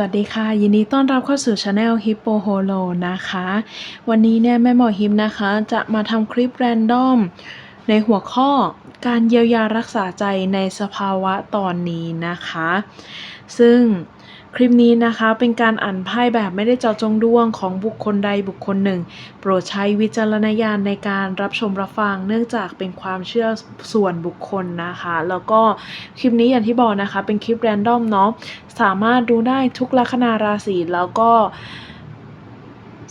วัสดีค่ะ ยินดีต้อนรับเข้าสู่ช anel Hippo Holo นะคะ วันนี้เนี่ยแม่หมอฮิมนะคะ จะมาทำคลิปแรนดอมในหัวข้อการเยียวยารักษาใจในสภาวะตอนนี้นะคะ ซึ่ง คลิปนี้นะคะเป็นการอ่านไพ่แบบไม่ได้เจาะจงดวงของบุคคลใดบุคคลหนึ่ง โปรดใช้วิจารณญาณในการรับชมรับฟัง เนื่องจากเป็นความเชื่อส่วนบุคคลนะคะ แล้วก็คลิปนี้อย่างที่บอกนะคะ เป็นคลิปแรนดอมเนาะสามารถดูได้ทุกลัคนาราศีแล้วก็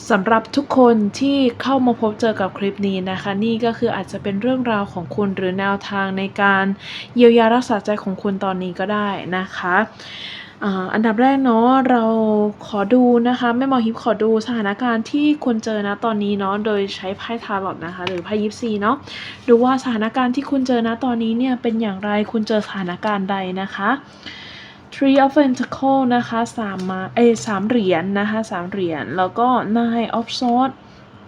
สำหรับทุกคนที่เข้ามาพบเจอกับคลิปนี้นะคะ นี่ก็คืออาจจะเป็นเรื่องราวของคุณหรือแนวทางในการเยียวยารักษาใจของคุณตอนนี้ก็ได้นะคะ อันดับแรกเนาะเราขอดูนะคะแม่หมอฮิปขอดูสถานการณ์ที่คุณเจอนะตอนนี้เนาะโดยใช้ไพ่ทาร์ลอตนะคะ หรือไพ่ยิปซีเนาะดูว่าสถานการณ์ที่คุณเจอนะตอนนี้เนี่ยเป็นอย่างไรคุณเจอสถานการณ์ใดนะคะ Three of Pentacle นะคะสามมาเอสามเหรียญนะคะสามเหรียญแล้วก็ Nine of Swords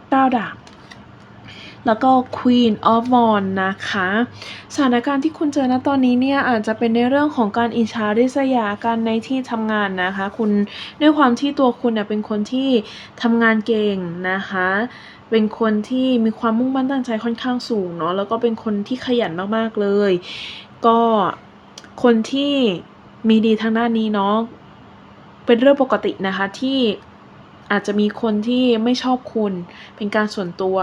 เก้าดาบ แล้วก็ Queen of w a n d นะคะ สถานการณ์ที่คุณเจอณตอนนี้เนี่ยอาจจะเป็นในเรื่องของการอิจฉาริษยากันในที่ทำงานนะคะ คุณด้วยความที่ตัวคุณเนี่ยเป็นคนที่ทำงานเก่งนะคะเป็นคนที่มีความมุ่งมั่นตั้งใจค่อนข้างสูงเนาะแล้วก็เป็นคนที่ขยันมากๆเลย ก็คนที่มีดีทางด้านนี้เนาะเป็นเรื่องปกตินะคะที่อาจจะมีคนที่ไม่ชอบคุณเป็นการส่วนตัว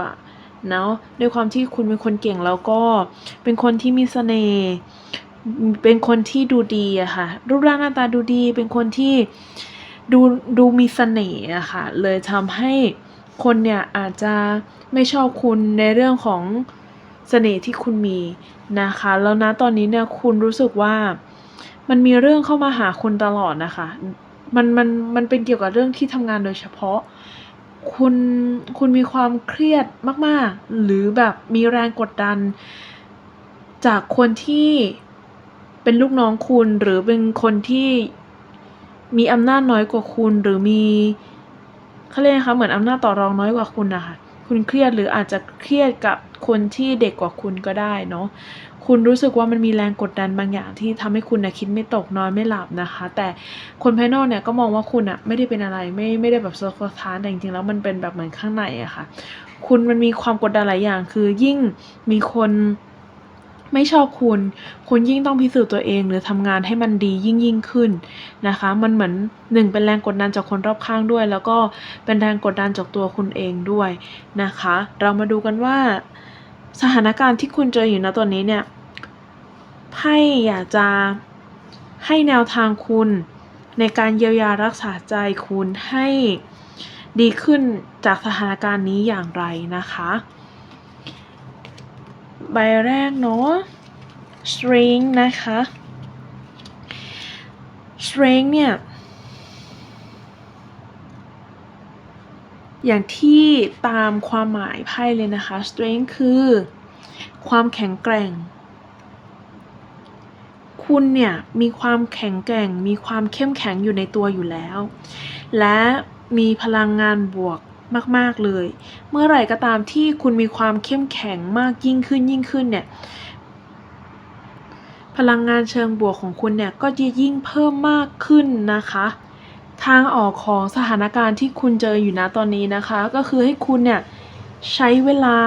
เนาะด้วยความที่คุณเป็นคนเก่งแล้วก็เป็นคนที่มีเสน่ห์เป็นคนที่ดูดีอะค่ะ รูปร่างหน้าตาดูดี เป็นคนที่ดูดูมีเสน่ห์อะค่ะ เลยทำให้คนเนี่ยอาจจะไม่ชอบคุณในเรื่องของเสน่ห์ที่คุณมีนะคะ แล้วนะตอนนี้เนี่ยคุณรู้สึกว่ามันมีเรื่องเข้ามาหาคุณตลอดนะคะ มันมันมันเป็นเกี่ยวกับเรื่องที่ทำงานโดยเฉพาะ คุณคุณมีความเครียดมาก ๆ หรือแบบมีแรงกดดัน จากคนที่เป็นลูกน้องคุณหรือเป็นคนที่มีอำนาจน้อยกว่าคุณ หรือมีเขาเรียกนะคะเหมือนอำนาจต่อรองน้อยกว่าคุณนะคะ คุณเครียดหรืออาจจะเครียดกับคนที่เด็กกว่าคุณก็ได้เนาะคุณรู้สึกว่ามันมีแรงกดดันบางอย่างที่ทำให้คุณนะคิดไม่ตกนอนไม่หลับนะคะ แต่คนภายนอกเนี่ยก็มองว่าคุณอะไม่ได้เป็นอะไรไม่ไม่ได้แบบสะทกสะท้านแต่จริงๆแล้วมันเป็นแบบเหมือนข้างในอะค่ะ คุณมันมีความกดดันหลายอย่างคือยิ่งมีคน ไม่ชอบคุณ คุณยิ่งต้องพิสูจน์ตัวเอง หรือทำงานให้มันดียิ่งยิ่งขึ้นนะคะ มันเหมือนหนึ่งเป็นแรงกดดันจากคนรอบข้างด้วย แล้วก็เป็นแรงกดดันจากตัวคุณเองด้วยนะคะ เรามาดูกันว่าสถานการณ์ที่คุณเจออยู่ณตอนนี้เนี่ยไพ่อยากจะให้แนวทางคุณในการเยียวยารักษาใจคุณให้ดีขึ้นจากสถานการณ์นี้อย่างไรนะคะ ใบแรกเนาะ string นะคะ string เนี่ย อย่างที่ตามความหมายไพ่เลยนะคะ strength คือความแข็งแกร่ง คุณเนี่ย มีความแข็งแกร่ง มีความเข้มแข็งอยู่ในตัวอยู่แล้ว และมีพลังงานบวก มาก ๆ เลย เมื่อไหร่ก็ตามที่คุณมีความเข้มแข็งมากยิ่งขึ้นยิ่งขึ้นเนี่ย พลังงานเชิงบวกของคุณเนี่ยก็จะยิ่งเพิ่มมากขึ้นนะคะ ทางออกของสถานการณ์ที่คุณเจออยู่นะตอนนี้นะคะ ก็คือให้คุณเนี่ยใช้เวลา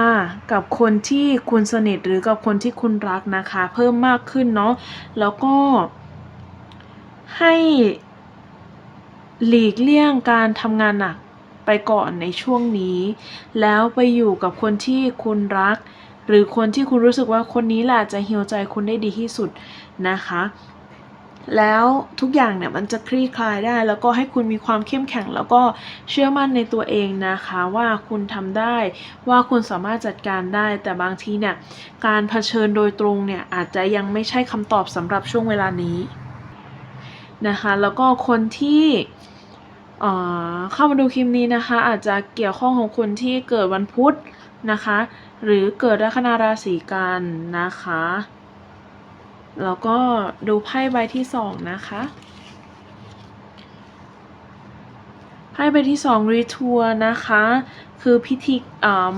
กับคนที่คุณสนิทหรือกับคนที่คุณรักนะคะ เพิ่มมากขึ้นเนาะแล้วก็ให้หลีกเลี่ยงการทำงานหนัก ไปก่อนในช่วงนี้ แล้วไปอยู่กับคนที่คุณรัก หรือคนที่คุณรู้สึกว่าคนนี้แหละจะฮีลใจคุณได้ดีที่สุดนะคะ แล้วทุกอย่างเนี่ยมันจะคลี่คลายได้ แล้วก็ให้คุณมีความเข้มแข็ง แล้วก็เชื่อมั่นในตัวเองนะคะว่าคุณทำได้ว่าคุณสามารถจัดการได้ แต่บางทีเนี่ยการเผชิญโดยตรงเนี่ยอาจจะยังไม่ใช่คำตอบสำหรับช่วงเวลานี้นะคะแล้วก็คนที่ เข้ามาดูคลิปนี้นะคะ อาจจะเกี่ยวข้องของคนที่เกิดวันพุธนะคะ หรือเกิดลัคนาราศีกันนะคะ แล้วก็ดูไพ่ใบที่สองนะคะไพ่ใบที่สองรีทัวร์นะคะ คือพิธีเอ่อ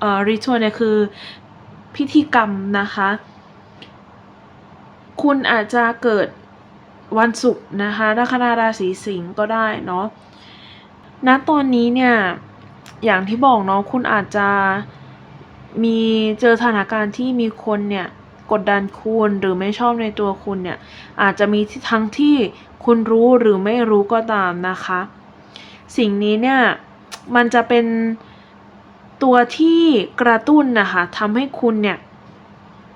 เอ่อรีทัวร์เนี่ยคือพิธีกรรมนะคะ คุณอาจจะเกิด วันศุกร์นะคะลัคนาราศีสิงห์ก็ได้เนาะณตอนนี้เนี่ยอย่างที่บอกเนาะคุณอาจจะมีเจอสถานการณ์ที่มีคนเนี่ยกดดันคุณหรือไม่ชอบในตัวคุณเนี่ยอาจจะมีทั้งที่คุณรู้หรือไม่รู้ก็ตามนะคะ สิ่งนี้เนี่ยมันจะเป็นตัวที่กระตุ้นนะคะทำให้คุณเนี่ย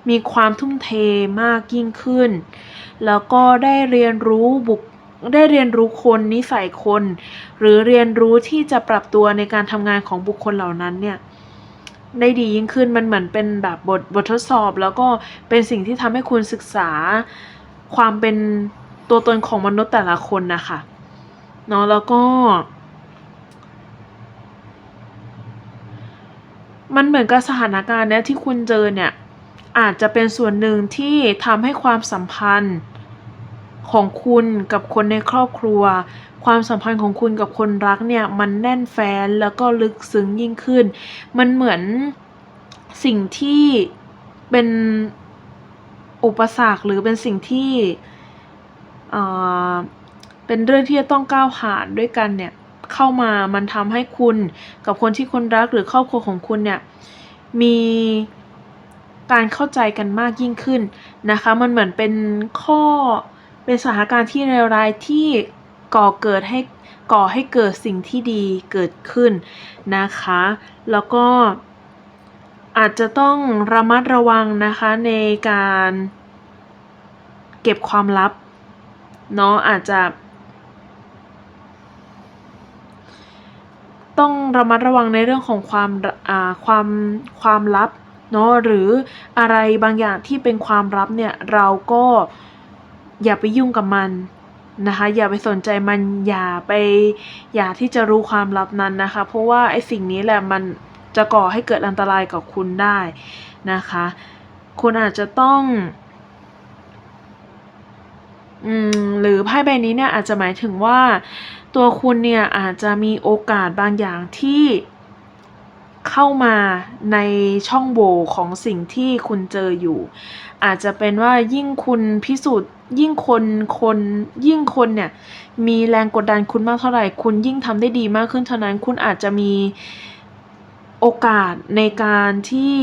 มีความทุ่มเทมากยิ่งขึ้น แล้วก็ได้เรียนรู้บุคได้เรียนรู้คนนิสัยคน หรือเรียนรู้ที่จะปรับตัวในการทำงานของบุคคลเหล่านั้นเนี่ยได้ดียิ่งขึ้นมันเหมือนเป็นแบบบทบททดสอบ แล้วก็เป็นสิ่งที่ทำให้คุณศึกษาความเป็นตัวตนของมนุษย์แต่ละคนนะคะเนาะแล้วก็ มันเหมือนกับสถานการณ์เนี้ยที่คุณเจอเนี่ย อาจจะเป็นส่วนหนึ่งที่ทำให้ความสัมพันธ์ของคุณกับคนในครอบครัว ความสัมพันธ์ของคุณกับคนรักเนี่ยมันแน่นแฟ้นแล้วก็ลึกซึ้งยิ่งขึ้น มันเหมือนสิ่งที่เป็นอุปสรรคหรือเป็นสิ่งที่เป็นเรื่องที่จะต้องก้าวผ่านด้วยกันเนี่ยเข้ามามันทำให้คุณกับคนที่คุณรักหรือครอบครัวของคุณเนี่ยมี การเข้าใจกันมากยิ่งขึ้นนะคะ มันเหมือนเป็นข้อเป็นสถานการณ์ที่เลวร้ายที่ก่อเกิดให้ก่อให้เกิดสิ่งที่ดีเกิดขึ้นนะคะ แล้วก็อาจจะต้องระมัดระวังนะคะในการเก็บความลับเนาะอาจจะ ต้องระมัดระวังในเรื่องของความความความลับ เนาะหรืออะไรบางอย่างที่เป็นความลับเนี่ยเราก็อย่าไปยุ่งกับมันนะคะอย่าไปสนใจมันอย่าไปอย่าที่จะรู้ความลับนั้นนะคะ เพราะว่าไอ้สิ่งนี้แหละมันจะก่อให้เกิดอันตรายกับคุณได้นะคะ คุณอาจจะต้องอืมหรือไพ่ใบนี้เนี่ยอาจจะหมายถึงว่า ตัวคุณเนี่ยอาจจะมีโอกาสบางอย่างที่ เข้ามาในช่องโหว่ของสิ่งที่คุณเจออยู่ อาจจะเป็นว่ายิ่งคุณพิสูจน์ ยิ่งคนคนยิ่งคนเนี่ยมีแรงกดดันคุณมากเท่าไหร่ คุณยิ่งทำได้ดีมากขึ้นเท่านั้น คุณอาจจะมีโอกาสในการที่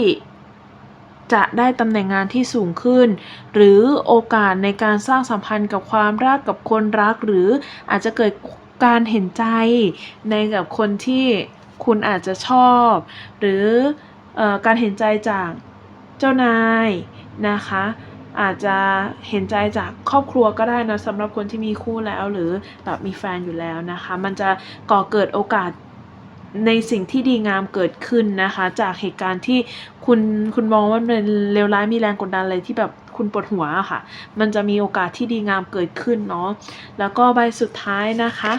จะได้ตำแหน่งงานที่สูงขึ้น หรือโอกาสในการสร้างสัมพันธ์กับความรักกับคนรัก หรืออาจจะเกิดการเห็นใจในกับคนที่ คุณอาจจะชอบ หรือออการเห็นใจจากเจ้านายนะคะ อาจจะเห็นใจจากครอบครัวก็ได้นะสำหรับคนที่มีคู่แล้วหรือแบบมีแฟนอยู่แล้วนะคะ มันจะก่อเกิดโอกาสในสิ่งที่ดีงามเกิดขึ้นนะคะ จากเหตุการณ์ที่คุณคุณมองว่ามันเลวร้ายมีแรงกดดันอะไรที่แบบคุณปวดหัวอะค่ะ มันจะมีโอกาสที่ดีงามเกิดขึ้นเนาะแล้วก็ใบสุดท้ายนะคะ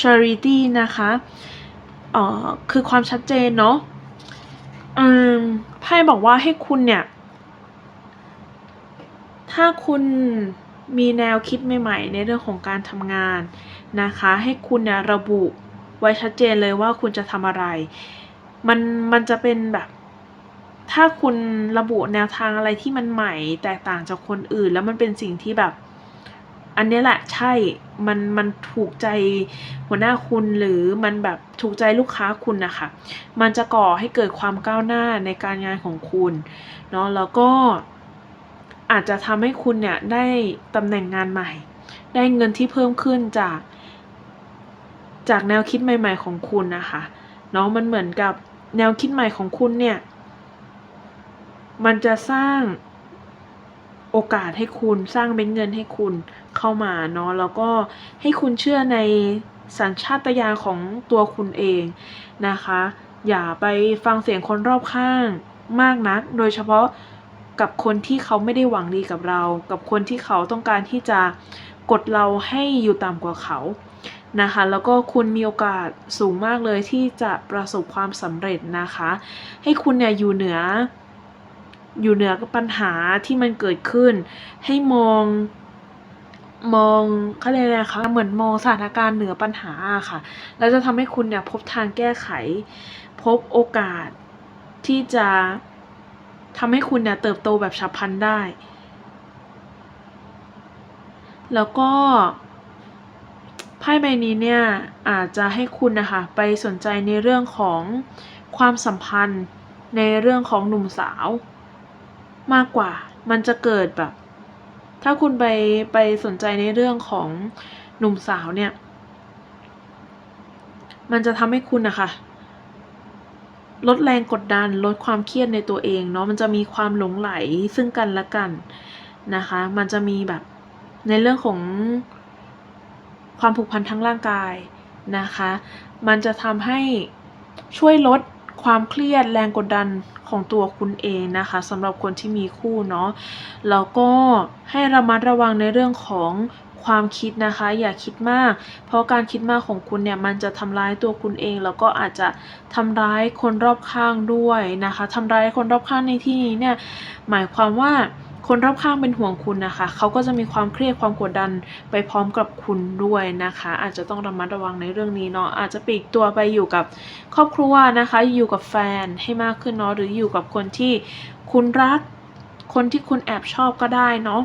charity นะคะเอ่อคือความชัดเจนเนาะอืมไพ่บอกว่าให้คุณเนี่ย ถ้าคุณมีแนวคิดใหม่ๆ ในเรื่องของการทำงานนะคะ ให้คุณเนี่ยระบุไว้ชัดเจนเลยว่าคุณจะทำอะไร มันมันจะเป็นแบบ ถ้าคุณระบุแนวทางอะไรที่มันใหม่ แตกต่างจากคนอื่น แล้วมันเป็นสิ่งที่แบบ อันนี้แหละใช่มันมันถูกใจหัวหน้าคุณหรือมันแบบถูกใจลูกค้าคุณนะคะมันจะก่อให้เกิดความก้าวหน้าในการงานของคุณเนาะแล้วก็อาจจะทำให้คุณเนี่ยได้ตำแหน่งงานใหม่ ได้เงินที่เพิ่มขึ้นจาก จากแนวคิดใหม่ ๆ ของคุณนะคะเนาะมันเหมือนกับแนวคิดใหม่ของคุณเนี่ย มันจะสร้าง โอกาสให้คุณสร้างเม็ดเงินให้คุณเข้ามาเนาะแล้วก็ให้คุณเชื่อในสัญชาตญาณของตัวคุณเองนะคะ อย่าไปฟังเสียงคนรอบข้างมากนัก โดยเฉพาะกับคนที่เขาไม่ได้หวังดีกับเรา กับคนที่เขาต้องการที่จะกดเราให้อยู่ต่ำกว่าเขานะคะแล้วก็คุณมีโอกาสสูงมากเลยที่จะประสบความสำเร็จนะคะ ให้คุณเนี่ยอยู่เหนือ อยู่เหนือกับปัญหาที่มันเกิดขึ้น ให้มองมองเขาเรียกอะไรคะเหมือนมองสถานการณ์เหนือปัญหาค่ะ แล้วจะทำให้คุณเนี่ยพบทางแก้ไข พบโอกาสที่จะทำให้คุณเนี่ยเติบโตแบบฉับพลันได้ แล้วก็ไพ่ใบนี้เนี่ยอาจจะให้คุณนะคะไปสนใจในเรื่องของความสัมพันธ์ในเรื่องของหนุ่มสาว มากกว่า มันจะเกิดแบบ ถ้าคุณไปไปสนใจในเรื่องของหนุ่มสาวเนี่ย มันจะทำให้คุณนะคะลดแรงกดดันลดความเครียดในตัวเองเนาะมันจะมีความหลงไหลซึ่งกันและกันนะคะ มันจะมีแบบในเรื่องของความผูกพันทั้งร่างกายนะคะ มันจะทำให้ช่วยลด ความเครียดแรงกดดันของตัวคุณเองนะคะสำหรับคนที่มีคู่เนาะแล้วก็ให้ระมัดระวังในเรื่องของความคิดนะคะ อย่าคิดมาก เพราะการคิดมากของคุณเนี่ยมันจะทำร้ายตัวคุณเอง แล้วก็อาจจะทำร้ายคนรอบข้างด้วยนะคะทำร้ายคนรอบข้างในที่นี้เนี่ยหมายความว่า คนรอบข้างเป็นห่วงคุณนะคะ เขาก็จะมีความเครียดความกดดันไปพร้อมกับคุณด้วยนะคะ อาจจะต้องระมัดระวังในเรื่องนี้เนาะอาจจะปีกตัวไปอยู่กับครอบครัวนะคะ อยู่กับแฟนให้มากขึ้นเนาะหรืออยู่กับคนที่คุณรัก คนที่คุณแอบชอบก็ได้เนาะ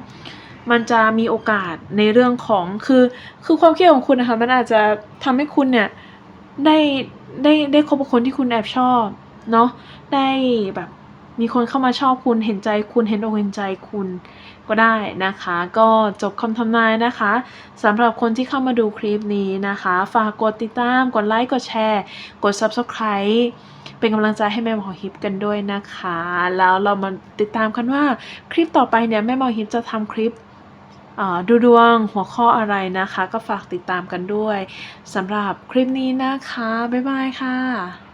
มันจะมีโอกาสในเรื่องของคือคือความเครียดของคุณนะคะ มันอาจจะทำให้คุณเนี่ยได้ได้ได้คบกับคนที่คุณแอบชอบเนาะได้แบบ มีคนเข้ามาชอบคุณเห็นใจคุณเห็นอกเห็นใจคุณก็ได้นะคะ ก็จบคำทำนายนะคะสำหรับคนที่เข้ามาดูคลิปนี้นะคะ ฝากกดติดตาม กดไลค์ กดแชร์ กด subscribe เป็นกำลังใจให้แม่หมอฮิปกันด้วยนะคะ แล้วเรามาติดตามกันว่าคลิปต่อไปเนี่ยแม่หมอฮิปจะทำคลิปดูดวงหัวข้ออะไรนะคะ ก็ฝากติดตามกันด้วยสำหรับคลิปนี้นะคะ บ๊ายบายค่ะ